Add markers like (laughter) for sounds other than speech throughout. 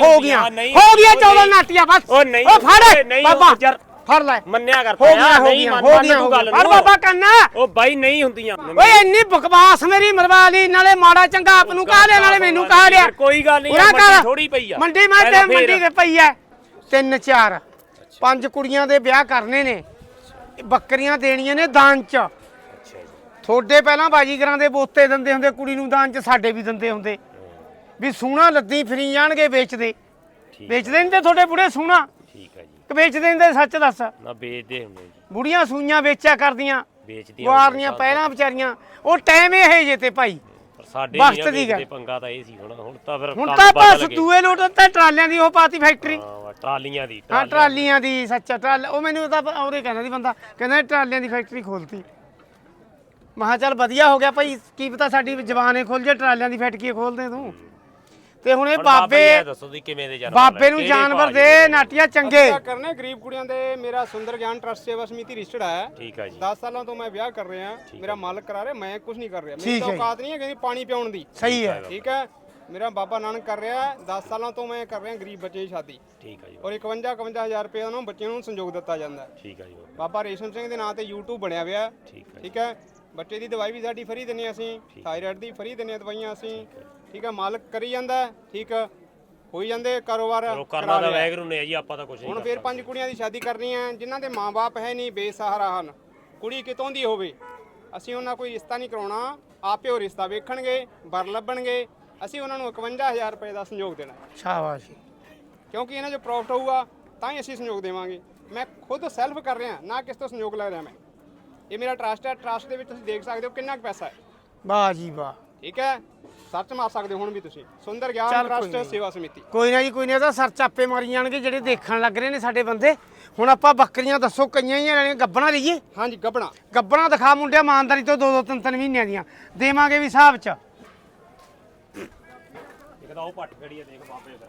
ਹੋ ਨਹੀਂ ਹੋ ਗਿਆ ਉਹ 14 ਨਹੀਂ। ਨਾਟੀਆਂ ਬਸ। ਉਹ ਨਹੀਂ ਉਹ ਫੜ ਬਾਬਾ ਯਾਰ ਫੜ ਲੈ। ਮੰਨਿਆ ਕਰ ਹੋ ਗਿਆ ਹੋ ਗਿਆ ਹੋ ਗਿਆ ਗੱਲ ਗਿਆ ਫੜ। ਬਾਬਾ ਕੰਨਾ। ਉਹ ਬਾਈ ਨਹੀਂ ਹੁੰਦੀਆਂ। ਓਏ ਇੰਨੀ ਬਕਵਾਸ ਮੇਰੀ ਮਰਵਾ ਲਈ ਨਾਲੇ ਮਾੜਾ ਚੰਗਾ ਆਪ ਨੂੰ ਕਹਾ ਲਿਆ ਨਾਲੇ ਮੈਨੂੰ ਕਹਾ ਲਿਆ ਕੋਈ ਗੱਲ ਨਹੀਂ ਉਰਾ ਮੰਡੀ ਕਰ। ਪਈ ਆ। ਮੰਡੀ ਮੈਂ ਤੇ ਫੇਰ। ਮੰਡੀ ਤੇ ਪਈ ਐ ਤਿੰਨ ਚਾਰ ਪੰਜ ਕੁੜੀਆਂ ਦੇ ਵਿਆਹ ਕਰਨੇ ਨੇ। ਬੱਕਰੀਆਂ ਦੇਣੀਆਂ ਨੇ ਦਾਨ ਚ। ਅੱਛਾ ਜੀ। ਥੋੜੇ ਪਹਿਲਾਂ ਬਾਜੀਗਰਾਂ ਦੇ ਬੋਤੇ ਦਿੰਦੇ ਹੁੰਦੇ ਕੁੜੀ ਨੂੰ ਦਾਨ ਚ ਸਾਡੇ ਵੀ ਦਿੰਦੇ ਹੁੰਦੇ। ਵੀ ਸੋਹਣਾ ਲੱਦੀ ਫਰੀ ਜਾਣਗੇ ਵੇਚਦੇ। ਠੀਕ ਵੇਚਦੇ ਨਹੀਂ ਤੇ ਤੁਹਾਡੇ ਬੁੜੇ ਸੋਹਣਾ ਠੀਕ ਹੈ ਜੀ। ਕਿ ਵੇਚਦੇ ਨਹੀਂ ਤੇ ਸੱਚ ਦੱਸ। ਨਾ ਵੇਚਦੇ ਹੁੰਦੇ ਜੀ। ਬੁੜੀਆਂ ਸੂਈਆਂ ਵੇਚਿਆ ਕਰਦੀਆਂ। ਵੇਚਦੀਆਂ ਗੁਆਰਨੀਆਂ ਪਹਿਲਾਂ ਵਿਚਾਰੀਆਂ। ਉਹ ਟਾਈਮ ਇਹ ਜੇ ਤੇ ਭਾਈ। ਪਰ ਸਾਡੇ ਵਕਤ ਗੱਲ। ਪੰਗਾ ਤਾਂ ਇਹ ਸੀ ਹੁਣ। ਹੁਣ ਤਾਂ ਫਿਰ ਹੁਣ ਤਾਂ ਬਸ। ਦੂਏ ਲੋਟ ਤੇ ਟਰਾਲਿਆਂ ਦੀ ਉਹ ਪਾਤੀ ਫੈਕਟਰੀ ਹਾਂ ਟਰਾਲੀਆਂ ਦੀ ਹਾਂ ਟਰਾਲੀਆਂ ਦੀ ਸੱਚਾ ਟਰਾਲ ਉਹ ਮੈਨੂੰ ਤਾਂ ਉਹਦੇ ਕਹਿੰਦਾ ਸੀ ਬੰਦਾ। ਕਹਿੰਦਾ ਟਰਾਲੀਆਂ ਦੀ ਫੈਕਟਰੀ ਖੋਲਤੀ। ਮਹਾ ਚੱਲ ਵਧੀਆ ਹੋ ਗਿਆ ਭਾਈ। ਕੀ ਪਤਾ ਸਾਡੀ ਜ਼ਬਾਨੇ ਖੁੱਲ ਜੇ ਟਰਾਲਿਆਂ ਦੀ ਫੈਕਟਰੀ ਖੋਲਦੇ ਤੂੰ। ਤੇ ਹੁਣ ਇਹ ਬਾਬੇ ਦੱਸੋ ਤੁਸੀਂ ਕਿਵੇਂ ਦੇ ਜਾਨਵਰ ਬਾਬੇ? ਨੂੰ ਜਾਨਵਰ ਦੇ ਨਾਟੀਆਂ ਚੰਗੇ। ਕਰਨਾ ਗਰੀਬ ਕੁੜੀਆਂ ਦੇ ਮੇਰਾ ਸੁੰਦਰ ਗਿਆਨ ਟਰਸਟ ਸੇਵਾ ਸਮਿਤੀ ਰਜਿਸਟਰਡ ਹੈ। ਠੀਕ ਹੈ ਜੀ। 10 ਸਾਲਾਂ ਤੋਂ ਮੈਂ ਵਿਆਹ ਕਰ ਰਿਹਾ ਮੇਰਾ ਮਾਲਕ ਕਰਾ ਰਿਹਾ ਮੈਂ ਕੁਝ ਨਹੀਂ ਕਰ ਰਿਹਾ। ਮੇਰੀ। ਔਕਾਤ ਨਹੀਂ ਹੈ ਕਿ ਪਾਣੀ ਪਿਆਉਣ ਦੀ। ਸਹੀ ਹੈ। ਠੀਕ ਹੈ? ਮੇਰਾ ਬਾਬਾ ਨਾਨਕ ਕਰ ਰਿਹਾ 10 ਸਾਲਾਂ ਤੋਂ ਮੈਂ ਕਰ ਰਿਹਾ ਗਰੀਬ ਬੱਚੇ ਦੀ ਸ਼ਾਦੀ। ਠੀਕ ਹੈ ਜੀ। ਔਰ 51 51000 ਰੁਪਏ ਉਹਨਾਂ ਬੱਚਿਆਂ ਨੂੰ ਸੰਯੋਗ ਦਿੱਤਾ ਜਾਂਦਾ ਠੀਕ ਹੈ ਜੀ। ਬਾਬਾ ਰੇਸ਼ਮ ਸਿੰਘ ਦੇ ਨਾਂ ਤੇ YouTube ਬਣਿਆ ਹੋਇਆ। ਹੈ। ਠੀਕ ਹੈ ਠੀਕ ਹੈ? ਬੱਚੇ ਦੀ ਦਵਾਈ ਵੀ ਸਾਡੀ ਫਰੀ ਦਿੰਨੇ ਅਸੀਂ ਥਾਇਰਾਇਡ ਦੀ ਫਰੀ ਦਿੰਨੇ ਦਵਾਈਆਂ ਅਸੀਂ। ਠੀਕ ਹੈ ਮਾਲਕ ਕਰੀ ਜਾਂਦਾ ਹੈ, ਠੀਕ ਹੈ ਹੋਈ ਜਾਂਦੇ ਕਾਰੋਬਾਰ ਚਲੋ ਕਰਾ ਕਰਨਾ ਤਾਂ। ਵੈਗਰੂ ਨੇ ਜੀ ਆਪਾਂ ਤਾਂ ਕੁਝ ਨਹੀਂ ਹੁਣ ਫਿਰ ਪੰਜ ਕੁੜੀਆਂ ਦੀ ਸ਼ਾਦੀ ਕਰਨੀ ਹੈ ਜਿਨ੍ਹਾਂ ਦੇ ਮਾਪੇ ਹੈ ਨਹੀਂ ਬੇਸਹਾਰਾ ਹਨ। ਕੁੜੀ ਕਿਤੋਂ ਦੀ ਹੋਵੇ ਅਸੀਂ ਉਹਨਾਂ ਕੋਈ ਰਿਸ਼ਤਾ ਨਹੀਂ ਕਰਾਉਣਾ ਆਪੇ ਉਹ ਰਿਸ਼ਤਾ ਵੇਖਣਗੇ ਬਰ ਲੱਭਣਗੇ ਅਸੀਂ ਉਹਨਾਂ ਨੂੰ 51000 ਰੁਪਏ ਦਾ ਸੰਯੋਗ ਦੇਣਾ ਹੈ। ਸ਼ਾਬਾਸ਼ ਕਿਉਂਕਿ ਇਹਨਾਂ 'ਚ ਪ੍ਰੋਫਿਟ ਹੋਊਗਾ ਤਾਂ ਹੀ ਅਸੀਂ ਸੰਯੋਗ ਦੇਵਾਂਗੇ। ਮੈਂ ਖੁਦ ਸੈਲਫ ਕਰ ਰਿਹਾ ਨਾ ਕਿਸ ਤੋਂ ਸੰਯੋਗ ਲੈ ਰਿਹਾ ਮੈਂ। ਇਹ ਮੇਰਾ ਟਰਸਟ ਹੈ ਟਰਸਟ ਦੇ ਵਿੱਚ ਤੁਸੀਂ ਦੇਖ ਸਕਦੇ ਹੋ ਕਿੰਨਾ ਕੁ ਪੈਸਾ ਹੈ। ਵਾਹ ਜੀ ਵਾਹ। ਠੀਕ ਹੈ ਸਰਚ ਮਾਰ ਸਕਦੇ ਹੋ ਹੁਣ ਵੀ ਤੁਸੀਂ। ਸੁੰਦਰ ਗਿਆਨ ਚੱਲ ਕੋਈ ਟਰਸਟ ਨਹੀਂ। ਸੇਵਾ ਸਮਿਤੀ। ਕੋਈ ਨਾ ਜੀ ਕੋਈ ਨਾ ਤਾਂ ਸਰ ਚਾਪੇ ਮਾਰੀ ਜਾਣਗੇ ਜਿਹੜੇ ਦੇਖਣ ਲੱਗ ਰਹੇ ਨੇ ਸਾਡੇ ਬੰਦੇ। ਹੁਣ ਆਪਾਂ ਬੱਕਰੀਆਂ ਦੱਸੋ ਕਈਆਂ ਹੀ ਲੈਣੀਆਂ ਗੱਬਣਾ ਲਈਏ। ਹਾਂਜੀ ਗੱਬਣਾ। ਗੱਬਣਾ ਦਿਖਾ ਮੁੰਡਿਆ ਇਮਾਨਦਾਰੀ ਤੋਂ ਦੋ ਦੋ ਤਿੰਨ ਤਿੰਨ ਮਹੀਨਿਆਂ ਦੀਆਂ। ਦੇਵਾਂਗੇ ਵੀ ਹਿਸਾਬ ਚ। ਇੱਕ ਤਾਂ ਉਹ ਪੱਟ ਖੜੀ ਹੈ ਦੇਖ ਬਾਬੇ ਦਾ।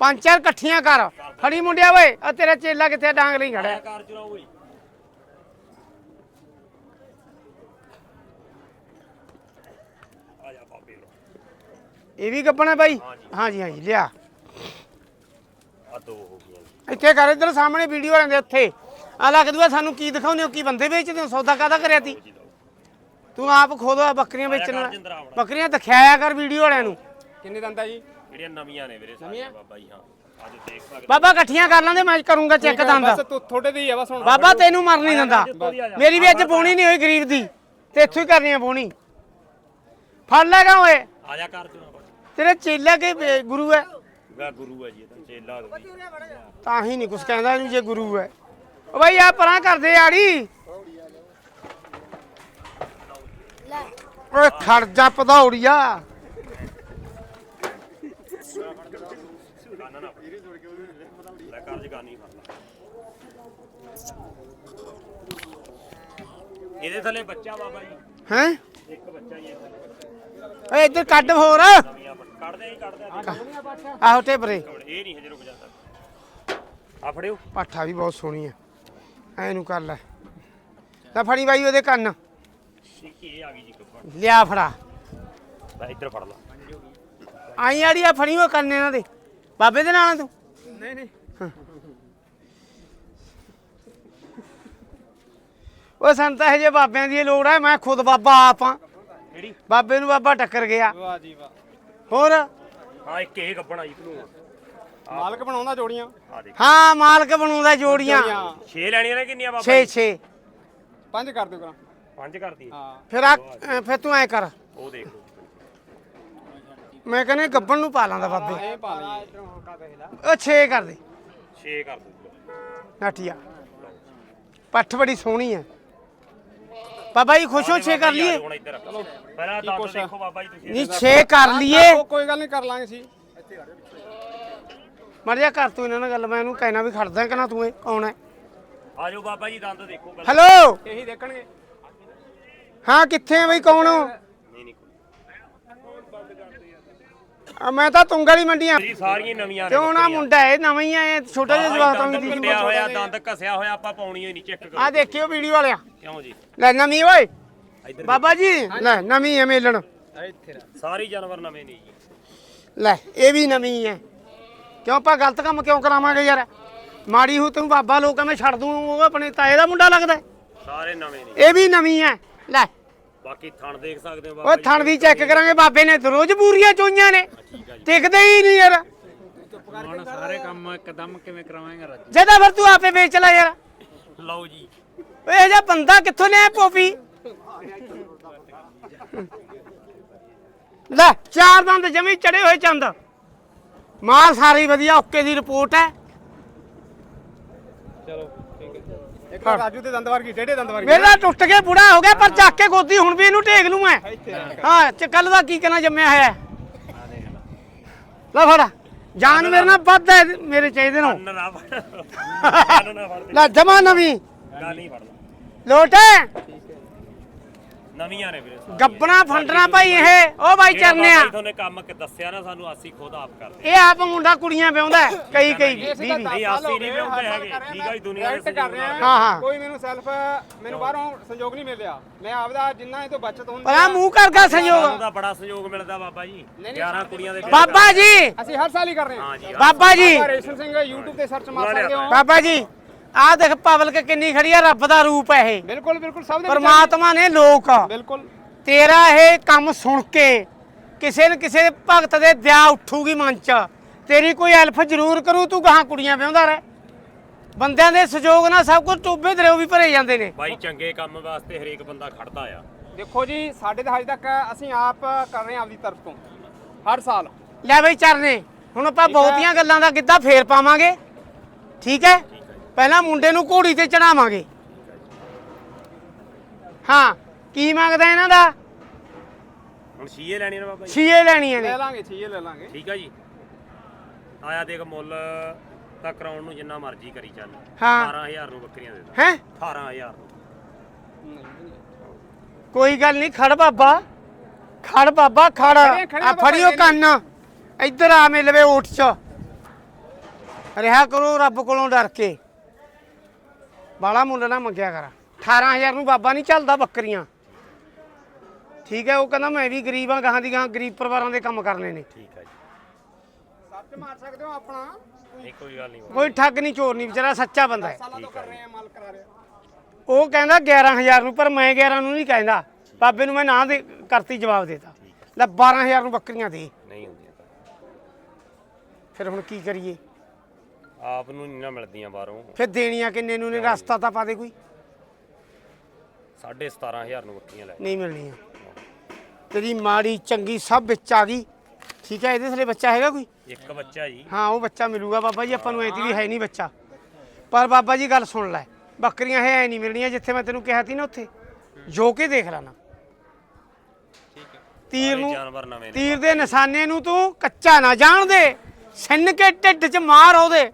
ਪੰਜ ਚਾਰ ਇਕੱਠੀਆਂ ਕਰ। ਫੜੀ ਮੁੰਡਿਆ ਓਏ ਆ ਤੇਰਾ ਚੇਲਾ ਕਿੱਥੇ ਆ? ਡਾਂਗ ਲਈ ਖੜਾ ਹੈ। ਕਾਰ ਚਲਾਓ ਓਏ ਆ ਜਾ ਬਾਬੇ ਨੂੰ ਇਹ ਵੀ ਗੱਬਣਾ ਬਾਈ? ਹਾਂਜੀ ਹਾਂਜੀ ਲਿਆ। ਆ ਦੋ ਹੋ ਗਈਆਂ ਜੀ। ਇੱਥੇ ਕਰ ਇੱਧਰ ਸਾਹਮਣੇ ਵੀਡੀਓ ਵਾਲਿਆਂ ਦੇ ਉੱਥੇ। ਆ ਲੱਗ ਦੂਆ ਸਾਨੂੰ ਕੀ ਦਿਖਾਉਂਦੇ ਹੋ ਕੀ ਬੰਦੇ ਵੇਚਦੇ ਹੋ? ਸੌਦਾ ਕਾਦਾ ਕਰਿਆ ਤੀ? ਤੂੰ ਆਪ ਖੋਦੋ ਆ ਬੱਕਰੀਆਂ ਵੇਚਣ ਵਾਲਾ। ਬੱਕਰੀਆਂ ਦਿਖਾਇਆ ਕਰ ਵੀਡੀਓ ਵਾਲਿਆਂ ਨੂੰ। ਕਿੰਨੇ ਦੰਦਾ ਜੀ? ਜਿਹੜੀਆਂ ਨਵੀਆਂ ਨੇ ਵੀਰੇ ਸਾਰੀਆਂ ਬਾਬਾ ਜੀ ਹਾਂ। ਅੱਜ ਦੇਖ ਸਕਦੇ ਬਾਬਾ ਇਕੱਠੀਆਂ ਕਰ ਲਾਂਦੇ ਮੈਂ ਕਰੂੰਗਾ ਚੈੱਕ ਦੰਦ। ਬਸ ਤੂੰ ਤੁਹਾਡੇ ਦੀ ਹੈ ਬਸ ਹੁਣ। ਬਾਬਾ ਤੈਨੂੰ ਮਰ ਨਹੀਂ ਦਿੰਦਾ। ਮੇਰੀ ਵੀ ਅੱਜ ਬੋਣੀ ਨਹੀਂ ਹੋਈ ਗਰੀਬ ਦੀ। ਤੇ ਇੱਥੋਂ ਹੀ ਕਰਨੀ ਆ ਬੋਣੀ। ਫੜ ਲੈਗਾ ਓਏ। ਆ ਜਾ ਕਰ ਚੁਣਾ ਤੇਰੇ ਚੇਲਾ ਕੇ ਵੇ- ਗੁਰੂ ਹੈ? ਗਾ ਗੁਰੂ ਹੈ ਜੀ ਇਹ ਤਾਂ ਚੇਲਾ ਵੀ ਤਾਂ ਹੀ ਨਹੀਂ ਕੁਛ ਕਹਿੰਦਾ ਇਹਨੂੰ ਜੇ ਗੁਰੂ ਹੈ। ਓ ਬਈ ਆ ਪਰਾਂ ਕਰਦੇ ਆੜੀ। ਓਏ ਖੜ ਜਾ ਪਧੌੜੀਆ ਲੈ ਕਰ ਜਗਾਨੀ ਫੜ ਲਾ। ਇਹਦੇ ਥੱਲੇ ਬੱਚਾ ਬਾਬਾ ਜੀ ਹੈ? ਇੱਕ ਬੱਚਾ ਹੀ ਹੈ। ਓਏ ਇੱਧਰ ਕੱਢ ਹੋਰ। ਨਵੀਆਂ ਬੱਚ- ਕੱਢਦੇ ਹੀ ਕੱਢਦੇ ਆ। ਆਹੋ ਟੇਬਰੇ। ਇਹ ਨਹੀਂ ਹਜੇ ਰੁਕ ਜਾਂਦਾ। ਆ ਫੜਿਓ। ਪਾਠਾ ਵੀ ਬਹੁਤ ਸੋਹਣੀ ਹੈ ਐ ਨੂੰ ਕਰ ਲੈ। ਲੈ ਫੜੀ ਬਾਈ ਉਹਦੇ ਕੰਨ। ਇੱਕ ਇਹ ਆ ਗਈ ਜੀ ਕੱਪੜ ਲਿਆ ਫੜਾ। ਲੈ ਇੱਧਰ ਫੜ ਲਾ। ਆਈ ਆੜੀ ਆ ਫੜੀ ਉਹ ਕੰਨ ਇਹਨਾਂ ਦੇ। ਬਾਬੇ ਦੇ ਨਾਲ ਆ ਤੂੰ? ਨਹੀਂ ਨਹੀਂ। ਉਹ ਸੰਤ ਇਹ ਜੇ ਬਾਬਿਆਂ ਦੀ ਲੋੜ ਹੈ ਮੈਂ ਖੁਦ ਬਾਬਾ ਆਪ ਆ। ਕਿਹੜੀ? ਬਾਬੇ ਨੂੰ ਬਾਬਾ ਟੱਕਰ ਗਿਆ। ਵਾਹ ਜੀ ਵਾਹ। ਹੋਰ? ਹਾਂ ਇੱਕ ਇਹ ਕੱਪਣਾ ਜੀ ਮਾਲਕ ਬਣਾਉਂਦਾ ਜੋੜੀਆਂ? ਆ ਦੇਖ। ਹਾਂ ਮਾਲਕ ਬਣਾਉਂਦਾ ਜੋੜੀਆਂ। 6 ਲੈਣੀਆਂ ਨੇ ਕਿੰਨੀਆਂ ਬਾਬਾ 6 6 ਪੰਜ ਕਰ ਦਿਓ ਕਰਾਂ ਪੰਜ ਕਰਦੀ ਹਾਂ। ਫਿਰ ਆ ਫਿਰ ਤੂੰ ਐ ਕਰ। ਉਹ ਦੇਖ ਮੈਂ ਕਹਿੰਦਾ ਗੱਬਣ ਨੂੰ ਪਾ ਲਾਂਦਾ ਬਾਬੇ। ਇਹ ਪਾ ਲਈ। ਉਹ 6 ਕਰ ਦੇ। 6 ਕਰ ਦੂਗਾ ਨਾਟੀਆ। ਪੱਠ ਬੜੀ ਸੋਹਣੀ ਹੈ ਬਾਬਾ ਜੀ ਖੁਸ਼ ਹੋ 6 ਕਰ ਲਈਏ। ਹੁਣ ਇੱਧਰ। ਪਹਿਲਾਂ ਦੱਸ ਦੇਖੋ ਬਾਬਾ ਜੀ ਤੁਸੀਂ ਨਹੀਂ 6 ਕਰ ਲਈਏ। ਉਹ ਕੋਈ ਗੱਲ ਨਹੀਂ ਕਰ ਲਾਂਗੇ ਸੀ ਮਰ ਜਾ ਕਰ ਤੂੰ ਇਹਨਾਂ ਨਾਲ ਗੱਲ ਮੈਂ ਇਹਨੂੰ ਕਹਿਣਾ ਵੀ ਖੜਦਾ ਕਿ ਨਾ ਤੂੰ ਇਹ ਕੌਣ ਹੈ? ਆ ਜਾਓ ਬਾਬਾ ਜੀ ਦੰਦ ਦੇਖੋ ਪਹਿਲਾਂ। ਹੈਲੋ ਇਹੀ ਦੇਖਣਗੇ। ਹਾਂ ਕਿੱਥੇ ਹੈ ਬਈ ਕੌਣ ਹੋ ਨਹੀਂ ਨਹੀਂ ਆ, ਮੈਂ ਤਾਂ ਤੁੰਗਲ ਹੀ ਮੰਡੀ ਆ ਜੀ ਸਾਰੀਆਂ ਨਵੀਆਂ ਨੇ ਕਿਉਂ ਨਾ ਮੁੰਡਾ ਹੈ ਨਵਾਂ ਹੀ ਆਇਆ ਛੋਟਾ ਜਿਹਾ ਜਵਾਬ ਤਾਂ ਦੰਦ ਵੀ ਕੱਟਿਆ ਹੋਇਆ ਦੰਦ ਘਸਿਆ ਹੋਇਆ ਆਪਾਂ ਪਾਉਣੀ ਹੋਈ ਨਹੀਂ ਚੈੱਕ ਕਰੋ। ਆ ਦੇਖਿਓ ਵੀਡੀਓ ਵਾਲਿਆ। ਕਿਉਂ ਜੀ? ਲੈ ਨਵੀਂ ਓਏ। ਬਾਬਾ ਜੀ ਲੈ ਨਵੀਂ ਹੈ ਮੇਲਣ। ਇੱਥੇ ਸਾਰੀ ਜਾਨਵਰ ਨਵੇਂ ਨੇ ਜੀ। ਲੈ ਇਹ ਵੀ ਨਵੀਂ ਹੈ ਕਿਉਂ ਆਪਾਂ ਗਲਤ ਕੰਮ ਕਿਉਂ ਕਰਾਵਾਂਗੇ ਯਾਰ? ਮਾੜੀ ਹੋ ਤੈਨੂੰ ਬਾਬਾ ਲੋਕਾਂ ਮੈਂ ਛੱਡ ਦੂੰ ਉਹ ਆਪਣੇ ਤਾਏ ਦਾ ਮੁੰਡਾ ਲੱਗਦਾ। ਹੈ। ਸਾਰੇ ਨਵੇਂ ਨੇ। ਇਹ ਵੀ ਨਵੀਂ ਹੈ ਲੈ ਬਾਕੀ ਥਣ ਦੇਖ ਸਕਦੇ ਹੋ ਬਾਬਾ ਜੀ। ਥਣ ਵੀ ਚੈੱਕ ਕਰਾਂਗੇ ਬਾਬੇ ਨੇ ਤਾਂ ਰੋਜ਼ ਪੂਰੀਆਂ ਚੋਈਆਂ ਨੇ। ਟਿਕਦੇ ਹੀ ਨਹੀਂ ਯਾਰ। ਹੁਣ ਸਾਰੇ ਕੰਮ ਇੱਕਦਮ ਕਿਵੇਂ ਕਰਾਵਾਂਗੇ ਰੱਜ? ਜਦਾ ਫਿਰ ਤੂੰ ਆਪੇ ਵੇਚ ਲੈ ਯਾਰ। ਲਓ ਜੀ। ਓਏ ਇਹ ਜਿਹਾ ਬੰਦਾ ਕਿੱਥੋਂ ਲਿਆ ਪੋਪੀ? ਲੈ ਚਾਰ ਦੰਦ ਜਮੀ ਚੜੇ ਹੋਏ ਚੰਦ। ਮਾਲ ਸਾਰੀ ਵਧੀਆ ਓਕੇ ਦੀ ਰਿਪੋਰਟ ਹੈ। ਇੱਕ ਵਾਰ ਰਾਜੂ ਦੇ ਦੰਦ ਵਰਗੀ ਟੇਢੇ ਦੰਦ ਵਰਗੀ। ਮੇਰਾ ਟੁੱਟ ਕੇ ਬੁੜਾ ਹੋ ਗਿਆ ਪਰ ਚੱਕ ਕੇ ਗੋਦੀ ਹੁਣ ਵੀ ਇਹਨੂੰ ਢੇਗ ਲੂੰ ਮੈਂ। ਹਾਂ ਚ ਕੱਲ ਦਾ ਕੀ ਕਹਿਣਾ ਜੰਮਿਆ ਹੋਇਆ? ਹੈ? ਲੈ ਫੜ ਜਾਨ ਮੇਰੇ ਨਾਲ ਵੱਧ ਹੈ ਮੇਰੇ ਚਾਹੀਦੇ ਨੂੰ। (laughs) ਨਾ ਫੜ। ਲੈ ਜਮਾ ਨਵੀਂ। ਗੱਲ ਨਹੀਂ ਫੜਦਾ। ਲੋਟ। ਹੈ ਨਵੀਆਂ ਨੇ ਵੀਰੇ ਗੱਬਣਾ ਫੰਡਣਾ ਭਾਈ ਇਹ? ਉਹ ਬਾਈ ਬਾਬਾ ਜੀ ਤੁਹਾਨੂੰ ਕੰਮ ਕਿ ਦੱਸਿਆ ਨਾ ਸਾਨੂੰ ਅਸੀਂ ਖੁਦ ਆਪ ਕਰਦੇ ਇਹ ਆਪ ਮੁੰਡਾ ਕੁੜੀਆਂ ਵਿਆਉਂਦਾ ਹੈ, ਕਈ ਕਈ। ਤਾਂ ਵੀਹ ਨਹੀਂ, ਹੋ ਨਹੀਂ ਸਾਲ ਹੈਗੇ। ਠੀਕ ਆ ਜੀ, ਦੁਨੀਆ ਦੇ ਕਰ ਰਹੇ ਸੰਯੋਗ ਹਾਂ, ਹਾਂ। ਕੋਈ ਮੈਨੂੰ ਸੈਲਫ ਮੈਨੂੰ ਬਾਹਰੋਂ ਸੰਯੋਗ ਨਹੀਂ ਮਿਲਿਆ। ਮੈਂ ਆਪਦਾ ਜਿੰਨਾ ਇਹ ਤੋਂ ਬਚਤ ਹੁੰਦੀ ਪਰ ਆ ਮੂੰਹ ਕਰ ਕਰ ਸਾਨੂੰ ਸੰਯੋਗ। ਤਾਂ ਬੜਾ ਸਹਿਯੋਗ ਮਿਲਦਾ ਬਾਬਾ ਜੀ 11 ਕੁੜੀਆਂ ਦੇ ਬਾਬਾ ਜੀ! ਅਸੀਂ ਹਰ ਸਾਲ ਹੀ ਕਰ ਰਹੇ ਹਾਂ। ਹਾਂ ਜੀ ਬਾਬਾ ਜੀ। ਰੇਸ਼ਮ ਸਿੰਘ YouTube ਤੇ ਸਰਚ ਮਾਰ ਸਕਦੇ ਹੋ। ਬਾਬਾ ਜੀ! ਆਹ ਦੇਖ ਪਬਲਿਕ ਕਿੰਨੀ ਖੜੀ ਆ ਰੱਬ ਦਾ ਰੂਪ ਹੈ ਇਹ। ਬਿਲਕੁਲ ਬਿਲਕੁਲ ਸਭ ਦੇ ਪਰਮਾਤਮਾ ਨੇ ਲੋਕ ਬਿਲਕੁਲ। ਤੇਰਾ ਇਹ ਕੰਮ ਸੁਣ ਕੇ ਕਿਸੇ न ਕਿਸੇ ਭਗਤ ਦੇ ਦਿਆ ਉੱਠੂਗੀ ਮਨ ਚ। ਤੇਰੀ ਕੋਈ ਹੈਲਪ ਜ਼ਰੂਰ ਕਰੂ ਤੂੰ ਗਾਹਾਂ ਕੁੜੀਆਂ ਵਿਆਹੁੰਦਾ ਰਹਿ। ਬੰਦਿਆਂ ਦੇ ਸਹਿਯੋਗ ਨਾਲ ਸਭ ਕੁਝ ਟੋਬੇ ਦਰਿਓ ਵੀ ਭਰੇ ਜਾਂਦੇ ਨੇ। ਬਾਈ ਚੰਗੇ ਕੰਮ ਵਾਸਤੇ ਹਰੇਕ ਬੰਦਾ ਖੜਦਾ ਆ। ਦੇਖੋ ਜੀ ਸਾਡੇ ਤਾਂ ਹਜੇ ਤੱਕ ਅਸੀਂ ਆਪ ਕਰ ਰਹੇ ਹਾਂ ਆਪਦੀ ਤਰਫ ਤੋਂ। ਹਰ ਸਾਲ। ਲੈ ਬਈ ਚਰਨੇ ਹੁਣ ਆਪਾਂ ਬਹੁਤੀਆਂ ਗੱਲਾਂ ਦਾ ਗਿੱਧਾ ਫੇਰ ਪਾਵਾਂਗੇ। ਠੀਕ ਹੈ? ਪਹਿਲਾਂ ਮੁੰਡੇ ਨੂੰ ਘੋੜੀ ਤੇ ਚੜਾਵਾਂਗੇ। ਹਾਂ ਕੀ ਮੰਗਦਾ ਇਹਨਾਂ ਦਾ? ਹੁਣ ਸੀਏ ਲੈਣੀ ਨਾ ਬਾਬਾ ਜੀ? ਛੀਏ ਲੈਣੀਆਂ ਨੇ ਲੈ ਲਾਂਗੇ ਛੀਏ ਲੈ ਲਾਂਗੇ। ਠੀਕ ਆ ਜੀ। ਆਇਆ ਦੇਖ ਮੁੱਲ ਤਾਂ ਕਰਾਉਣ ਨੂੰ ਜਿੰਨਾ ਮਰਜ਼ੀ ਕਰੀ ਚੱਲ। ਹਾਂ। 18000 ਨੂੰ ਬੱਕਰੀਆਂ ਦੇ ਦੇ। ਹੈ? 18000 ਨੂੰ। ਕੋਈ ਗੱਲ ਨਹੀਂ ਖੜ ਬਾਬਾ। ਖੜ ਬਾਬਾ ਖੜ। ਖੜੇ- ਖੜੇ ਆ ਬਾਬਾ ਫੜਿਓ ਜੀ ਕੰਨ। ਇੱਧਰ ਆ ਮਿਲਵੇ ਓਠ ਚ। ਰਿਹਾ ਕਰੋ ਰੱਬ ਕੋਲੋਂ ਡਰ ਕੇ। ਬਾਲਾ ਮੁੱਲ ਨਾ ਮੰਗਿਆ ਕਰ। 18000 ਨੂੰ ਬਾਬਾ ਨਹੀਂ ਚੱਲਦਾ ਬੱਕਰੀਆਂ। ਠੀਕ ਹੈ ਉਹ ਕਹਿੰਦਾ ਮੈਂ ਵੀ ਗਰੀਬ ਆ ਗਾਹਾਂ ਦੀ ਗਾਹਾਂ ਗਰੀਬ ਪਰਿਵਾਰਾਂ ਦੇ ਕੰਮ ਕਰਨੇ ਨੇ। ਠੀਕ ਆ ਜੀ। ਸਰਚ ਮਾਰ ਸਕਦੇ ਹੋ ਆਪਣਾ? ਨਹੀਂ ਕੋਈ ਗੱਲ ਨਹੀਂ। ਕੋਈ ਠੱਗ ਨਹੀਂ ਚੋਰ ਨਹੀਂ ਵਿਚਾਰਾ ਸੱਚਾ ਬੰਦਾ ਹੈ। ਸਾਲਾਂ ਤੋਂ ਕਰ ਰਹੇ ਹਾਂ ਮਾਲ ਕਰਾ ਰਹੇ। ਹਾਂ ਉਹ ਕਹਿੰਦਾ 11000 ਨੂੰ ਪਰ ਮੈਂ 11 ਨੂੰ ਨਹੀਂ ਕਹਿੰਦਾ। ਬਾਬੇ ਨੂੰ ਮੈਂ ਨਾ ਦੇ ਕਰਤੀ ਜਵਾਬ ਦੇਤਾ। ਲੈ 12000 ਨੂੰ ਬੱਕਰੀਆਂ ਦੇ। ਨਹੀਂ ਹੁੰਦੀਆਂ ਫਿਰ ਹੁਣ ਕੀ ਕਰੀਏ? ਆਪ ਨੂੰ ਨਹੀਂ ਨਾ ਮਿਲਦੀਆਂ ਬਾਹਰੋਂ। ਫਿਰ ਦੇਣੀਆਂ ਕਿੰਨੇ ਨੂੰ ਨੇ? ਰਸਤਾ ਤਾਂ ਪਾ ਦੇ ਕੋਈ। 17500 ਨੂੰ ਬੱਕਰੀਆਂ ਲੈ ਨਹੀਂ ਮਿਲਣੀਆਂ। ਤੇਰੀ ਮਾੜੀ ਚੰਗੀ ਸਭ ਵਿੱਚ ਆ ਗਈ। ਠੀਕ ਹੈ ਇਹਦੇ ਥਲੇ ਬੱਚਾ ਹੈਗਾ ਕੋਈ? ਇੱਕ ਬੱਚਾ ਜੀ। ਹਾਂ ਉਹ ਬੱਚਾ ਮਿਲੂਗਾ ਬਾਬਾ ਜੀ ਆਪਾਂ ਨੂੰ ਐਤੀ ਵੀ ਹੈ ਨਹੀਂ ਬੱਚਾ। ਪਰ ਬਾਬਾ ਜੀ ਗੱਲ ਸੁਣ ਲੈ। ਬੱਕਰੀਆਂ ਹੈ ਨਹੀਂ ਮਿਲਣੀਆਂ ਜਿੱਥੇ ਮੈਂ ਤੈਨੂੰ ਕਿਹਾ ਸੀ ਨਾ ਉੱਥੇ। ਜੋ ਕੇ ਦੇਖ ਲੈਣਾ ਤੀਰ ਨੂੰ ਜਾਨਵਰ ਨਵੇਂ ਤੀਰ ਦੇ ਨਿਸ਼ਾਨੇ ਨੂੰ ਤੂੰ ਕੱਚਾ ਨਾ ਜਾਣ ਦੇ। ਸਿੰਨ ਕੇ ਢਿੱਡ 'ਚ ਮਾਰ ਉਹਦੇ।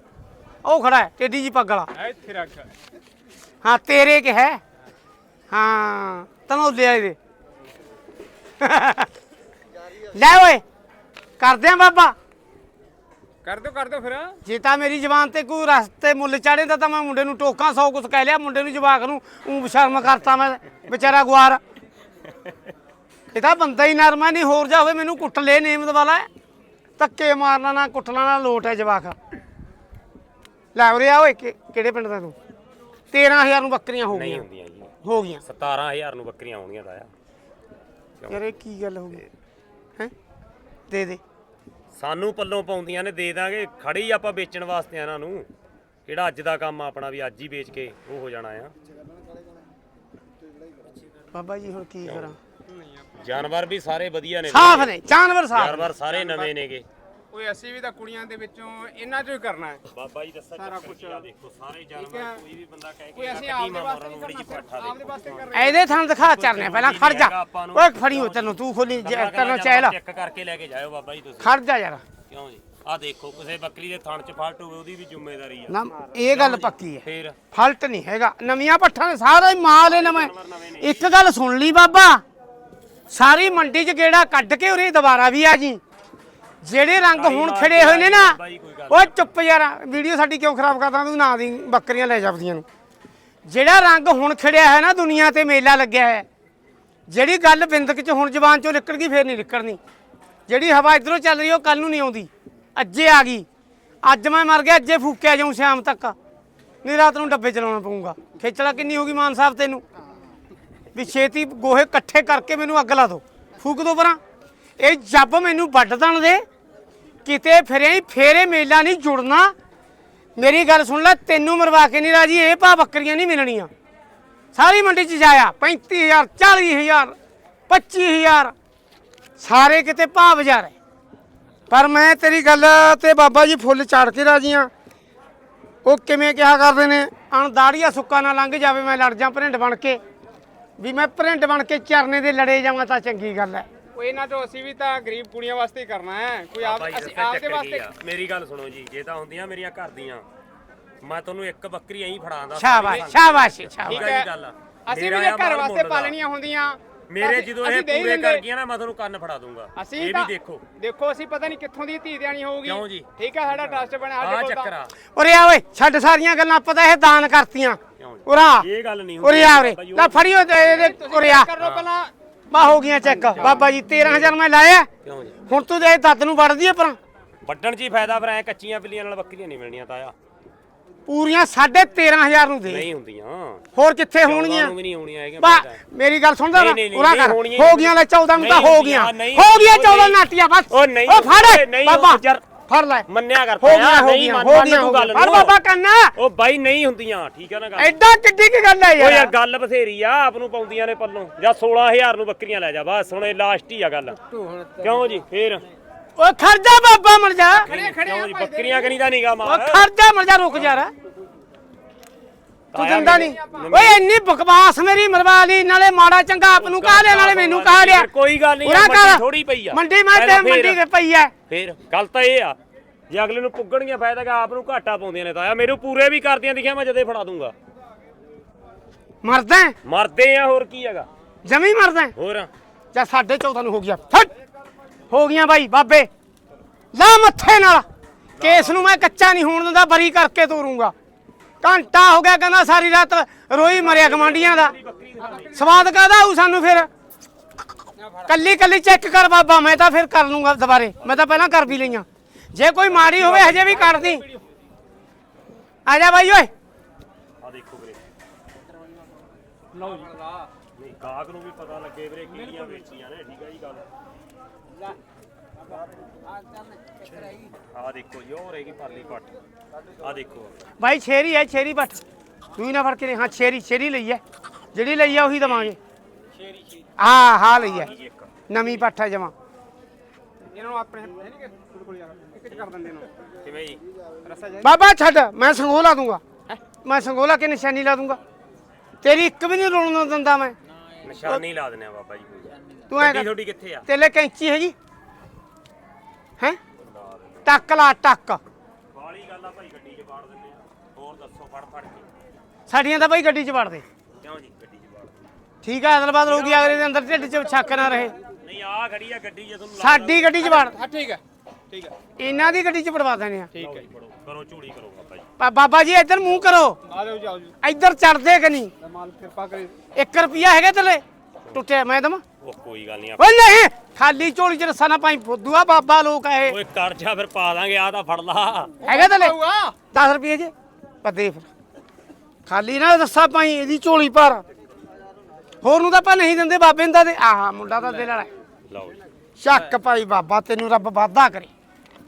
ਉਹ ਖੜਾ ਹੈ ਟੇਡੀ ਜੀ ਪੱਗ ਵਾਲਾ। ਇੱਥੇ ਰੱਖ। ਹਾਂ ਤੇਰੇ ਕਿ ਹੈ? ਹਾਂ ਤਨੌਲੇ ਵਾਲੇ ਦੇ। ਲੈ ਓਏ ਕਰਦੇ ਆ ਬਾਬਾ। ਕਰ ਦਿਓ ਕਰ ਦਿਓ ਫਿਰ। ਜੇ ਤਾਂ ਮੇਰੀ ਜ਼ਬਾਨ ਤੇ ਕੋਈ ਰਸਤੇ ਮੁੱਲ ਚਾੜੇ ਤਾਂ ਮੈਂ ਮੁੰਡੇ ਨੂੰ ਟੋਕਾਂ ਸੌ ਕੁਛ ਕਹਿ ਲਿਆ ਮੁੰਡੇ ਨੂੰ ਜਵਾਕ ਨੂੰ ਉਹ ਸ਼ਰਮ ਕਰਤਾ ਮੈਂ ਵਿਚਾਰਾ ਗੁਆਰ। ਇਹ ਤਾਂ ਬੰਦਾ ਹੀ ਨਰਮਾ ਨਹੀਂ ਹੋਰ ਜਾ ਹੋਵੇ ਮੈਨੂੰ ਕੁੱਟ ਲੈ ਨੇਮਤ ਵਾਲਾ। ਧੱਕੇ ਮਾਰਨਾ ਨਾ ਕੁੱਟਣਾ ਨਾ ਲੋਟ ਹੈ ਜਵਾਕ। ਲੈ ਉਰੇ ਆ ਓਏ ਕਿ- ਕਿਹੜੇ ਪਿੰਡ ਦਾ ਤੂੰ? 13000 ਨੂੰ ਬੱਕਰੀਆਂ ਹੋ ਨਹੀਂ ਗਈਆਂ। ਹੁੰਦੀਆਂ ਜੀ। ਹੋ ਗਈਆਂ। 17000 ਨੂੰ ਬੱਕਰੀਆਂ ਆਉਣਗੀਆਂ ਤਾਂ ਆ ਯਾਰ ਇਹ ਕੀ ਗੱਲ ਹੋ ਗਈ? ਹੈ? ਦੇ ਦੇ। ਸਾਨੂੰ ਪੱਲੋਂ ਪਾਉਂਦੀਆਂ ਨੇ ਦੇ ਦਾਂਗੇ। ਖੜੇ ਆਪਾਂ ਵੇਚਣ ਵਾਸਤੇ ਆ ਇਹਨਾਂ ਨੂੰ। ਕਿਹੜਾ ਅੱਜ ਦਾ ਕੰਮ ਆ ਆਪਣਾ ਵੀ ਅੱਜ ਹੀ ਵੇਚ ਕੇ ਉਹ ਹੋ ਜਾਣਾ ਆ। ਬਾਬਾ ਜੀ ਹੁਣ ਕੀ ਕਰਾਂ? ਜਾਨਵਰ ਵੀ ਸਾਰੇ ਵਧੀਆ ਨੇ ਸਾਫ਼ ਨੇ ਜਾਨਵਰ ਸਾਫ਼ ਜਾਨਵਰ ਸਾਰੇ ਨਵੇਂ ਨੇਗੇ। ਓਏ ਅਸੀਂ ਵੀ ਤਾਂ ਕੁੜੀਆਂ ਦੇ ਵਿੱਚੋਂ ਇਹਨਾਂ ਚੋਂ ਹੀ ਕਰਨਾ ਹੈ। ਬਾਬਾ ਜੀ ਦੱਸਾ ਸਾਰਾ ਕੁਛ। ਆ ਦੇਖੋ ਸਾਰੇ। ਜਾਨਵਰ ਕੋਈ ਵੀ ਬੰਦਾ ਕਹਿ ਕੋਈ ਕੇ ਅਸੀਂ ਕੀ ਆਪਦੇ ਵਾਸਤੇ ਨਹੀਂ ਕਰਨਾ ਪੱਠਾ ਆਪਦੇ ਵਾਸਤੇ ਕਰ ਰਹੇ ਇਹਦੇ ਥਾਂ ਦਿਖਾ ਚਰਨੇ ਪਹਿਲਾਂ ਖੜ ਜਾ। ਓਏ ਫੜੀ ਹੋ ਤੈਨੂੰ ਤੂੰ ਖੋਲੀ ਕਰਨਾ ਚੈਲ ਚੈੱਕ ਕਰਕੇ ਲੈ ਕੇ ਜਾਇਓ ਬਾਬਾ ਜੀ ਤੁਸੀਂ। ਖੜ ਜਾ ਯਾਰ। ਕਿਉਂ ਜੀ? ਆ ਦੇਖੋ ਕਿਸੇ ਬੱਕਰੀ ਦੇ ਥਣ 'ਚ ਫਾਲਟ ਹੋਵੇ ਉਹਦੀ ਵੀ ਜ਼ਿੰਮੇਵਾਰੀ ਆ। ਨਾ ਇਹ ਗੱਲ ਪੱਕੀ ਹੈ। ਫੇਰ? ਫਲਟ ਨਹੀਂ ਹੈਗਾ। ਨਵੀਆਂ ਪੱਠਾਂ ਨੇ ਸਾਰਾ ਹੀ ਮਾਲ ਹੈ ਨਵੇਂ। ਇੱਕ ਗੱਲ ਸੁਣ ਲਈ ਬਾਬਾ। ਸਾਰੀ ਮੰਡੀ 'ਚ ਗੇੜਾ ਕੱਢ ਕੇ ਉਰੇ ਦੁਬਾਰਾ ਵੀ ਆ ਜੀ। ਜਿਹੜੇ ਰੰਗ ਹੁਣ ਖੜੇ ਹੋਏ ਨੇ ਨਾ ਓਏ ਚੁੱਪ ਯਾਰ ਵੀਡੀਓ ਸਾਡੀ ਕਿਉਂ ਖਰਾਬ ਕਰਦਾ? ਤੂੰ ਨਾ ਦੀ ਬੱਕਰੀਆਂ ਲੈ ਜਾਪਦੀਆਂ ਨੂੰ। ਜਿਹੜਾ ਰੰਗ ਹੁਣ ਖੜਿਆ ਹੈ ਨਾ ਦੁਨੀਆ ਤੇ ਮੇਲਾ ਲੱਗਿਆ ਹੈ। ਜਿਹੜੀ ਗੱਲ ਬਿੰਦਕ 'ਚ ਹੁਣ ਜ਼ਬਾਨ 'ਚੋਂ ਨਿਕਲ ਗਈ ਫੇਰ ਨਹੀਂ ਨਿਕਲਣੀ। ਜਿਹੜੀ ਹਵਾ ਇਧਰੋਂ ਚੱਲ ਰਹੀ ਉਹ ਕੱਲ ਨੂੰ ਨਹੀਂ ਆਉਂਦੀ। ਅੱਜੇ ਆ ਗਈ। ਅੱਜ ਮੈਂ ਮਰ ਗਿਆ ਅੱਜੇ ਫੂਕਿਆ ਜਾਉਂ ਸ਼ਾਮ ਤੱਕ। ਨਹੀਂ ਰਾਤ ਨੂੰ ਡੱਬੇ ਚਲਾਉਣਾ ਪਊਗਾ। ਖੇਚਲਾ ਕਿੰਨੀ ਹੋਗੀ ਮਾਨ ਸਾਹਿਬ ਤੈਨੂੰ? ਵੀ ਛੇਤੀ ਗੋਹੇ ਇਕੱਠੇ ਕਰਕੇ ਮੈਨੂੰ ਅੱਗ ਲਾ ਦੋ ਫੂਕ ਦੋ ਪਰਾਂ। ਇਹ ਜੱਬ ਮੈਨੂੰ ਵੱਢ ਦਣ ਦੇ। ਕਿਤੇ ਫਿਰੇ ਫੇਰੇ ਮੇਲਾ ਨਹੀਂ ਜੁੜਨਾ। ਮੇਰੀ ਗੱਲ ਸੁਣ ਲੈ, ਤੈਨੂੰ ਮਰਵਾ ਕੇ ਨਹੀਂ ਰਾਜੀ, ਇਹ ਭਾ ਬੱਕਰੀਆਂ ਨਹੀਂ ਮਿਲਣੀਆਂ। ਸਾਰੀ ਮੰਡੀ ਚ ਜਾਇਆ 35000 40000 25000 ਸਾਰੇ ਕਿਤੇ ਭਾਅ ਬਾਜ਼ਾਰ ਹੈ ਪਰ ਮੈਂ ਤੇਰੀ ਗੱਲ ਤੇ ਬਾਬਾ ਜੀ ਫੁੱਲ ਚਾੜ ਕੇ ਰਾਜੀ ਆ। ਉਹ ਕਿਵੇਂ ਕਿਹਾ ਕਰਦੇ ਨੇ ਅਣਦਾੜੀਆ ਸੁੱਕਾ ਨਾ ਲੰਘ ਜਾਵੇ, ਮੈਂ ਲੜ ਜਾ ਭਰਿੰਡ ਬਣ ਕੇ। ਵੀ ਮੈਂ ਭਰਿੰਡ ਬਣ ਕੇ ਚਰਨੇ ਦੇ ਲੜੇ ਜਾਵਾਂ ਤਾਂ ਚੰਗੀ ਗੱਲ ਹੈ ਉਹ ਇਹਨਾਂ ਤੋਂ ਅਸੀਂ ਵੀ ਤਾਂ ਗਰੀਬ ਕੁੜੀਆਂ ਵਾਸਤੇ ਹੀ ਕਰਨਾ ਹੈ। ਕੋਈ ਆਪ ਬਾਈ ਅਸੀਂ ਆਪਦੇ ਵਾਸਤੇ ਮੇਰੀ ਗੱਲ ਸੁਣੋ ਜੀ ਜੇ ਤਾਂ ਹੁੰਦੀਆਂ ਮੇਰੀਆਂ ਘਰ ਦੀਆਂ ਮੈਂ ਤੁਹਾਨੂੰ ਇੱਕ ਬੱਕਰੀ ਐਂ ਫੜਾਉਂਦਾ ਸ਼ਾਬਾਸ਼ ਸ਼ਾਬਾਸ਼ ਠੀਕ ਸ਼ਾਬਾਸ਼। ਹੈ ਗੱਲ। ਅਸੀਂ ਵੀ ਜੇ ਘਰ ਵਾਸਤੇ। ਪਾਲਣੀਆਂ ਹੁੰਦੀਆਂ ਮੇਰੇ ਜਦੋਂ ਇਹ ਪੂਰੇ। ਕਰ ਗਈਆਂ ਨਾ ਮੈਂ ਤੁਹਾਨੂੰ ਕੰਨ ਫੜਾ ਦੂੰਗਾ। ਇਹ ਵੀ ਦੇਖੋ। ਦੇਖੋ ਅਸੀਂ ਪਤਾ ਨਹੀਂ ਕਿੱਥੋਂ ਦੀ ਧੀ ਦੇਣੀ ਹੋਊਗੀ। ਕਿਉਂ ਜੀ? ਠੀਕ ਹੈ ਸਾਡਾ ਟਰਸਟ ਬਣਿਆ ਆ ਸਾਡੇ ਕੋਲ ਚੱਕਰ ਤਾਂ ਆ। ਉਰੇ ਆ ਓਏ ਛੱਡ ਸਾਰੀਆਂ ਗੱਲਾਂ ਪਤਾ ਇਹ ਦਾਨ ਕਰਤੀਆਂ। ਕਿਉਂ ਜੀ? ਉਰਾ। ਇਹ ਗੱਲ ਨਹੀਂ ਉਰੇ ਆ ਉਰੇ। ਲੈ ਫੜਿਓ ਤੇ ਇਹਦੇ ਉਰੇ ਆ। ਕਰ ਪਹਿਲਾਂ। ਬਾ ਹੋ ਗਈਆਂ ਚੈੱਕ ਬਾਬਾ ਜੀ 13000 ਮੈਂ ਲਾਇਆ। ਕਿਉਂ ਜੀ? ਹੁਣ ਤੂੰ ਇਹ ਦੱਤ ਨੂੰ ਵੜਦੀ ਐ ਪਰ ਵੱਢਣ 'ਚ ਹੀ ਫਾਇਦਾ ਫਿਰ ਐ ਕੱਚੀਆਂ ਬਿੱਲੀਆਂ ਨਾਲ ਬੱਕਰੀਆਂ ਨਹੀਂ ਮਿਲਣੀਆਂ ਤਾਇਆ। ਪੂਰੀਆਂ 13500 ਨੂੰ ਦੇ। ਨਹੀਂ ਹੁੰਦੀਆਂ। ਹੋਰ ਕਿੱਥੇ ਹੋਣਗੀਆਂ? ਨੂੰ ਵੀ ਨਹੀਂ ਹੋਣੀਆਂ ਹੈਗੀਆਂ ਬਾ। ਮੇਰੀ ਗੱਲ ਸੁਣਦਾ ਨਾ ਨਹੀਂ, ਨਹੀਂ, ਉਰਾ ਨਹੀਂ ਕਰ। ਹੋਣੀਆਂ ਹੋ ਗਈਆਂ ਲੈ 14 ਨੂੰ ਤਾਂ ਨਹੀਂ ਹੋ ਗਈਆਂ। ਨਹੀਂ, ਹੋ ਗਈਆਂ ਉਹ 14 ਨਹੀਂ। ਨਾਟੀਆਂ ਬਸ। ਉਹ ਨਹੀਂ ਉਹ ਫੜ। ਬਾਬਾ। ਯਾਰ। ਫੜ ਲੈ। ਮੰਨਿਆ ਕਰ ਹੋ ਹੋ ਨਹੀਂ ਗਈਆਂ ਤੂੰ ਗੱਲ ਗਈਆਂ। ਫੜ ਨੂੰ। ਬਾਬਾ ਕੰਨਾ। ਉਹ ਬਾਈ ਨਹੀਂ ਹੁੰਦੀਆਂ ਠੀਕ ਆ ਨਾ ਗੱਲ। ਐਡਾ ਕਿੱਡੀ ਕੀ ਗੱਲ ਹੈ ਉਹ ਯਾਰ ਯਾਰ। ਗੱਲ ਬਥੇਰੀ ਆ ਆਪ ਨੂੰ ਪਾਉਂਦੀਆਂ ਨੇ ਪੱਲੋਂ। ਜਾਂ 16000 ਨੂੰ ਬੱਕਰੀਆਂ ਲੈ ਜਾ ਬਸ ਹੁਣ ਇਹ ਲਾਸਟ ਹੀ ਆ ਗੱਲ। ਕਿਉਂ ਜੀ ਫੇਰ? ਓਏ ਖਰਜਾ ਬਾਬਾ ਮਰ ਜਾ। ਕਿਉਂ ਜੀ ਬੱਕਰੀਆਂ ਕਨੀ ਦਾ ਨੀਗਾ ਓ ਮਾਰ ਖਰਜਾ ਮਰ ਜਾ ਰੁਕ ਜਾ ਰਾ। ਤੂੰ ਦਿੰਦਾ ਨਹੀਂ। ਓਏ ਇੰਨੀ ਬਕਵਾਸ ਮੇਰੀ ਮਰਵਾ ਲਈ ਨਾਲੇ ਮਾੜਾ ਚੰਗਾ ਆਪ ਨੂੰ ਕਹਾ ਲਿਆ ਨਾਲੇ ਮੈਨੂੰ ਕਹਾ ਲਿਆ ਕੋਈ ਗੱਲ ਨਹੀਂ ਮੰਡੀ। ਥੋੜੀ ਪਈ ਆ। ਮੰਡੀ ਮੈਂ ਤੇ ਮੰਡੀ ਕੇ ਪਈ ਐ ਫੇਰ ਗੱਲ ਤਾਂ ਇਹ ਆ ਜੇ ਅਗਲੇ ਨੂੰ ਪੁੱਗਣਗੀਆਂ ਫਾਇਦਾ ਕਿ ਆਪ ਨੂੰ ਘਾਟਾ ਪਾਉਂਦੀਆਂ ਨੇ ਤਾਇਆ ਮੈਨੂੰ ਪੂਰੇ ਵੀ ਕਰਦੀਆਂ ਦਿਖਿਆ ਮੈਂ ਜਦੇ ਫੜਾ ਦੂੰਗਾ। ਮਰਦਾ? ਮਰਦੇ ਆ ਹੋਰ ਕੀ ਹੈਗਾ? ਜਮੀ ਮਰਦਾ? ਹੋਰ? ਜਾਂ ਸਾਢੇ 14 ਨੂੰ ਹੋ ਗਿਆ ਫਟ! ਹੋ ਗਈਆਂ ਬਾਈ ਬਾਬੇ। ਲਾ ਮੱਥੇ ਨਾਲ। ਕੇਸ ਨੂੰ ਮੈਂ ਕੱਚਾ ਨਹੀਂ ਹੋਣ ਦਿੰਦਾ ਬਰੀ ਕਰਕੇ ਤੋਰੂੰਗਾ। ਘੰਟਾ ਹੋ ਗਿਆ ਕਹਿੰਦਾ ਸਾਰੀ ਰਾਤ ਰੋਈ ਮਰਿਆ ਗਮਾਂਡੀਆਂ ਦਾ। ਸਵਾਦ ਕਾਦਾ ਆਊ ਸਾਨੂੰ ਫਿਰ? ਕੱਲੀ ਕੱਲੀ ਚੈੱਕ ਕਰ ਬਾਬਾ ਮੈਂ ਤਾਂ ਫਿਰ ਕਰ ਲੂੰਗਾ ਦੁਬਾਰੇ। ਮੈਂ ਤਾਂ ਪਹਿਲਾਂ ਕਰ ਵੀ ਲਈਆਂ। ਜੇ ਕੋਈ ਮਾੜੀ ਹੋਵੇ ਹਜੇ ਵੀ ਕੱਢ ਦੀ ਆ ਜਾ ਬਾਈ ਓਏ। ਆ ਦੇਖੋ ਵੀਰੇ। ਲਓ ਜੀ ਨਹੀਂ ਗਾਹਕ ਨੂੰ ਵੀ ਪਤਾ ਲੱਗੇ ਵੀਰੇ ਕਿਹੜੀਆਂ ਵੇਚੀਆਂ ਨੇ ਠੀਕ ਆ। ਜੀ ਗੱਲ ਆ ਦੇਖੋ ਜੀ ਉਹ ਰਹੇਗੀ ਪਰਲੀ ਪੱਟ। ਆ ਦੇਖੋ। ਭਾਈ ਛੇਰੀ ਹੈ ਛੇਰੀ ਬੱਟ ਤੂੰ ਹੀ ਨਾ ਫੜ ਕੇ ਲੈ ਹਾਂ ਛੇਰੀ ਛੇਰੀ ਲਈ ਹੈ। ਜਿਹੜੀ ਲਈ ਆ ਉਹੀ ਦਵਾਂਗੇ। ਸ਼ੇਰੀ ਸ਼ੇਰੀ ਹਾਂ ਹਾਂ ਲਈ ਹੈ। ਨਵੀਂ ਪੱਠ ਹੈ ਜਮਾ। ਇਹਨਾਂ ਨੂੰ ਆਪਣੇ ਹੈ ਨਹੀਂ ਕਿ ਤੁਹਾਡੇ ਕੋਲ ਯਾਰ ਇੱਕ ਚ ਕਰ ਦਿੰਦੇ ਨੂੰ ਕਿਵੇਂ ਜੀ? ਰਸਾ ਜਾਏ। ਬਾਬਾ ਛੱਡ। ਮੈਂ ਸੰਗੋਲਾ ਦੂੰਗਾ। ਮੈਂ ਸੰਗੋਲਾ ਕੇ ਨਿਸ਼ਾਨੀ ਲਾ ਦੂੰਗਾ। ਤੇਰੀ ਇੱਕ ਵੀ ਨਹੀਂ ਰੋਣ ਦਿੰਦਾ ਮੈਂ। ਨਿਸ਼ਾਨੀ ਲਾ ਦਿੰਦੇ ਆ ਬਾਬਾ ਜੀ ਤੂੰ ਐ ਤੁਹਾਡੀ ਕਿੱਥੇ ਆ? ਤੇਲੇ ਕੈਂਚੀ ਹੈ? ਜੀ ਹੈ ਟੱਕ ਲਾ ਟੱਕ। ਵਾਲੀ ਗੱਲ ਆ ਭਾਈ ਗੱਡੀ 'ਚ ਬਾੜ ਦਿੰਦੇ ਆ। ਹੋਰ ਦੱਸੋ ਫੜ ਫੜ ਕੇ। ਸਾਡੀਆਂ ਤਾਂ ਬਾਈ ਗੱਡੀ 'ਚ ਵੜ ਦੇ ਕਿਉਂ ਜੀ ਗੱਡੀ 'ਚ ਦਿੰਦੇ ਠੀਕ ਹੈ ਅਦਲਬਾਦ ਹੋ ਗਈ ਅਗਲੇ ਦੇ ਅੰਦਰ ਢਿੱਡ 'ਚ ਛੱਕ ਨਾ ਰਹੇ। ਨਹੀਂ ਆ ਖੜੀ ਆ ਗੱਡੀ ਜੇ ਤੁਹਾਨੂੰ ਸਾਡੀ ਗੱਡੀ 'ਚ ਵੜ। ਹਾਂ ਠੀਕ ਹੈ ਠੀਕ ਹੈ ਇਹਨਾਂ ਦੀ ਗੱਡੀ 'ਚ ਵੜਵਾ ਦੇਣੇ ਆ। ਠੀਕ ਹੈ ਕਰੋ ਕਰੋ ਝੂੜੀ ਕਰੋ ਬਾਬਾ ਜੀ। ਬਾ- ਬਾਬਾ ਜੀ ਇੱਧਰ ਮੂੰਹ ਕਰੋ। ਆ ਜਾਓ ਜੀ ਆਓ ਜੀ। ਇੱਧਰ ਚੜਦੇ ਕਿ ਨਹੀਂ? ਮਾਲ ਕਿਰਪਾ ਕਰੇ। 1 ਰੁਪਿਆ ਹੈਗਾ ਤੇਲੇ ਟੁੱਟਿਆ ਮੈਂ ਦਮ ਉਹ ਕੋਈ ਗੱਲ ਨਹੀਂ ਓਏ ਨਹੀਂ ਖਾਲੀ ਝੋਲੀ ਚ ਰੱਸਾ ਨਾ ਪਾਈ ਫੁੱਦੂਆ ਬਾਬਾ ਲੋਕ ਆ ਇਹ। ਓਏ ਕਰ ਜਾ ਫਿਰ ਪਾ ਦਾਂਗੇ ਆ ਤਾਂ ਫੜ ਲਾ। ਹੈਗਾ ਤੇਲੇ ਆਊਗਾ 10 ਰੁਪਏ ਜੇ ਪੱਦੇ ਫਿਰ ਖਾਲੀ ਨਾ ਰੱਸਾ ਪਾਈ ਇਹਦੀ ਝੋਲੀ ਪਰ ਹੋਰ ਨੂੰ ਤਾਂ ਆਪਾਂ ਨਹੀਂ ਦਿੰਦੇ ਬਾਬੇ ਨੂੰ ਤਾਂ ਦੇ। ਆਹਾ ਮੁੰਡਾ ਤਾਂ ਦਿਲ ਵਾਲਾ ਹੈ। ਲਓ ਜੀ। ਸ਼ੱਕ ਭਾਈ ਬਾਬਾ ਤੈਨੂੰ ਰੱਬ ਵਾਦਾ ਕਰੇ।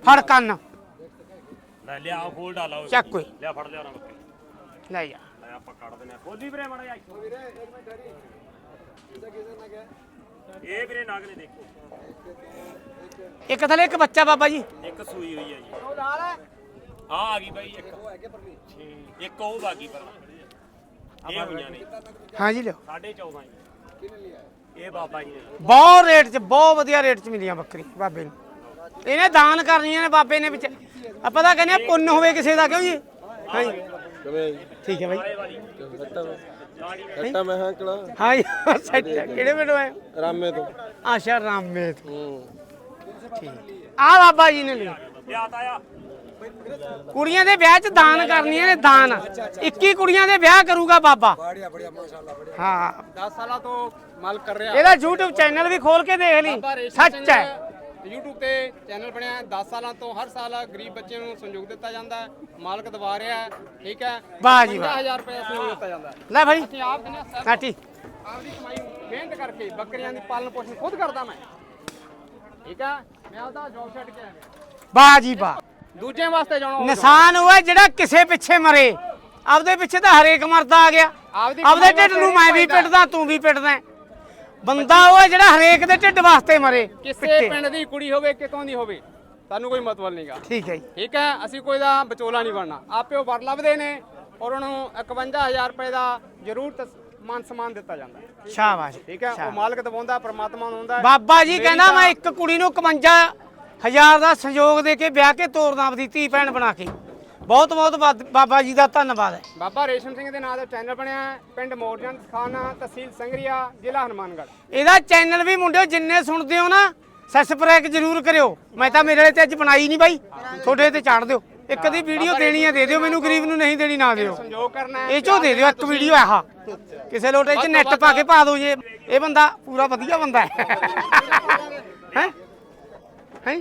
ਫੜ ਕੰਨ। ਲੈ ਲਿਆ ਖੋਲ ਡਾਲਾ ਓਏ ਚੱਕ ਓਏ। ਲਿਆ ਫੜ ਲਿਆ ਨਾ। ਬੱਕਰੀ ਲੈ ਜਾ। ਲੈ ਆਪਾਂ ਕੱਢ ਦਿੰਦੇ ਆ ਖੋਲੀ ਵੀਰੇ ਮੜਾ ਜਾ ਇਹ ਵੀਰੇ ਨਾਗ ਨੇ ਦੇਖੋ। ਇੱਕ ਥਲੇ ਇੱਕ ਬੱਚਾ ਬਾਬਾ ਜੀ। ਇੱਕ ਸੂਈ ਹੋਈ ਹੈ ਜੀ। ਆ। ਆ ਗਈ ਬਾਈ ਇੱਕ। ਇੱਕ ਉਹ ਬਾਗੀ ਪਰ ਇਹ ਹੋਈਆਂ ਨੇ। ਹਾਂ ਜੀ ਲਿਓ 14.5 ਜੀ। ਇਹ ਬਾਬਾ ਜੀ ਨੇ। ਬਹੁਤ ਰੇਟ 'ਚ ਬਹੁਤ ਵਧੀਆ ਰੇਟ 'ਚ ਮਿਲੀਆਂ ਬੱਕਰੀ ਬਾਬੇ ਨੂੰ। ਇਹਨੇ ਦਾਨ ਕਰਨੀਆਂ ਨੇ ਬਾਬੇ ਨੇ ਵਿੱਚ। ਆਪਾਂ ਤਾਂ ਕਹਿੰਦੇ ਆ ਪੁੰਨ ਹੋਵੇ ਕਿਸੇ ਦਾ ਕਿਉਂ ਜੀ? ਹਾਂ ਜੀ। ਕਿਵੇਂ ਠੀਕ ਹੈ ਬਾਈ। ਹੱਟਾ ਮੈਂ ਹਾਂ ਕਲਾ। ਹਾਂ ਜੀ ਸੈੱਟ। ਕਿਹੜੇ ਪਿੰਡੋਂ ਆਏ ਰਾਮੇ ਤੋਂ। ਆਸ਼ਾ ਰਾਮੇ ਤੋਂ। ਹੂੰ। ਠੀਕ। ਆ ਬਾਬਾ ਜੀ ਨੇ ਲਈ ਕੁੜੀਆਂ ਦੇ ਵਿਆਹ 'ਚ ਦਾਨ ਕਰਨੀਆਂ ਨੇ ਦਾਨ। 21 ਕੁੜੀਆਂ ਦੇ ਵਿਆਹ ਕਰੂਗਾ ਬਾਬਾ। ਹਾਂ। 10 ਸਾਲਾਂ ਤੋਂ ਮਾਲ ਕਰ ਰਿਹਾ। ਇਹਦਾ YouTube ਚੈਨਲ ਵੀ ਖੋਲ ਕੇ ਦੇਖ ਲਈ। ਸੱਚ ਹੈ। YouTube ਤੇ ਚੈਨਲ ਬਣਿਆ ਹੈ। 10 ਸਾਲਾਂ ਤੋਂ ਹਰ ਸਾਲ ਗਰੀਬ ਬੱਚੇ ਨੂੰ ਸੰਯੋਗ ਦਿੱਤਾ ਜਾਂਦਾ ਹੈ। ਮਾਲਕ ਦਵਾ ਰਿਹਾ ਹੈ। ਠੀਕ ਹੈ? ਵਾਹ ਜੀ ਵਾਹ। 50000 ਰੁਪਏ ਸੰਯੋਗ ਦਿੱਤਾ ਜਾਂਦਾ ਹੈ। ਲੈ ਭਾਈ। ਅਸੀਂ ਆਪ ਦਿੰਦੇ ਹਾਂ ਸਰ। ਕਾਟੀ ਆਪਦੀ ਕਮਾਈ ਮਿਹਨਤ ਕਰਕੇ ਬੱਕਰੀਆਂ ਦੀ ਪਾਲਣ ਪੋਸ਼ਣ ਖੁਦ ਕਰਦਾ ਮੈਂ। ਠੀਕ ਹੈ? ਮੈਂ ਆਪਦਾ ਜੌਬ ਛੱਡ ਕੇ ਆਇਆ ਵਾਹ ਜੀ ਵਾਹ। ਦੂਜਿਆਂ ਵਾਸਤੇ ਜਾਣਾ ਨਿਸ਼ਾਨ ਉਹ ਜਿਹੜਾ ਕਿਸੇ ਪਿੱਛੇ ਮਰੇ। ਆਪਦੇ ਪਿੱਛੇ ਤਾਂ ਹਰੇਕ ਮਰਦਾ ਆ ਗਿਆ। ਆਪਦੀ ਢਿੱਡ ਨੂੰ ਮੈਂ ਵੀ। ਪਿੱਟਦਾ ਤੂੰ ਵੀ ਪਿੱਟਦਾ। ਬੰਦਾ ਉਹ ਜਿਹੜਾ ਹਰੇਕ ਦੇ ਢਿੱਡ ਵਾਸਤੇ ਮਰੇ ਕਿਸੇ। ਪਿੰਡ ਦੀ ਕੁੜੀ ਹੋਵੇ ਕਿਤੋਂ ਦੀ ਹੋਵੇ ਸਾਨੂੰ ਕੋਈ ਮਤਲਬ ਨਹੀਂਗਾ ਠੀਕ ਹੈ ਜੀ ਠੀਕ ਹੈ ਅਸੀਂ ਕੋਈ ਦਾ ਵਿਚੋਲਾ ਨਹੀਂ ਬਣਨਾ ਆਪੇ ਉਹ ਵਰ ਲੱਭਦੇ ਨੇ ਔਰ ਉਹਨਾਂ ਨੂੰ 51000 ਰੁਪਏ ਦਾ ਜ਼ਰੂਰ ਤਸ- ਮਾਨ ਸਨਮਾਨ ਦਿੱਤਾ ਜਾਂਦਾ ਹੈ। ਸ਼ਾਬਾਸ਼ ਠੀਕ ਹੈ ਉਹ ਮਾਲਕ ਦਵਾਉਂਦਾ ਪ੍ਰਮਾਤਮਾ ਨੂੰ ਹੁੰਦਾ। ਬਾਬਾ ਜੀ ਕਹਿੰਦਾ ਮੈਂ ਇੱਕ ਕੁੜੀ ਨੂੰ 51000 ਦਾ ਸਹਿਯੋਗ ਦੇ ਕੇ ਵਿਆਹ ਕੇ ਤੋਰਦਾ ਆਪਦੀ ਧੀ ਭੈਣ ਬਣਾ ਕੇ ਬਹੁਤ ਬਹੁਤ ਬਾਬਾ ਜੀ ਦਾ ਧੰਨਵਾਦ ਹੈ। ਬਾਬਾ ਰੇਸ਼ਮ ਸਿੰਘ ਦੇ ਨਾਂ ਦਾ ਚੈਨਲ ਬਣਿਆ ਹੈ ਪਿੰਡ ਮੋਰਜਨ ਖਾਨਾ ਤਹਿਸੀਲ ਸੰਗਰੀਆ ਜ਼ਿਲ੍ਹਾ ਹਨੂਮਾਨਗੜ੍ਹ। ਇਹਦਾ ਚੈਨਲ ਵੀ ਮੁੰਡਿਓ ਜਿੰਨੇ ਸੁਣਦੇ ਹੋ ਨਾ ਸਬਸਕ੍ਰਾਈਬ ਜ਼ਰੂਰ ਕਰਿਓ। ਮੈਂ ਤਾਂ ਮੇਰੇ ਵਾਲੇ ਤੇ ਅੱਜ ਬਣਾਈ ਨਹੀਂ ਬਾਈ। ਤੁਹਾਡੇ ਤੇ ਚਾੜ ਦਿਓ। ਇੱਕ ਦੀ ਵੀਡੀਓ ਦੇਣੀ ਹੈ ਦੇ ਦਿਓ ਮੈਨੂੰ ਗਰੀਬ ਨੂੰ ਨਹੀਂ ਦੇਣੀ ਨਾ ਦਿਓ। ਸੰਯੋਗ ਕਰਨਾ ਹੈ ਇਹ ਚੋਂ ਦੇ ਦਿਓ ਇੱਕ ਵੀਡੀਓ ਆਹ ਕਿਸੇ ਲੋਟੇ 'ਚ ਨੈਟ ਪਾ ਕੇ ਪਾ ਦਿਓ ਜੇ। ਇਹ ਬੰਦਾ ਪੂਰਾ ਵਧੀਆ ਬੰਦਾ ਹੈ। ਹੈ? ਹੈ?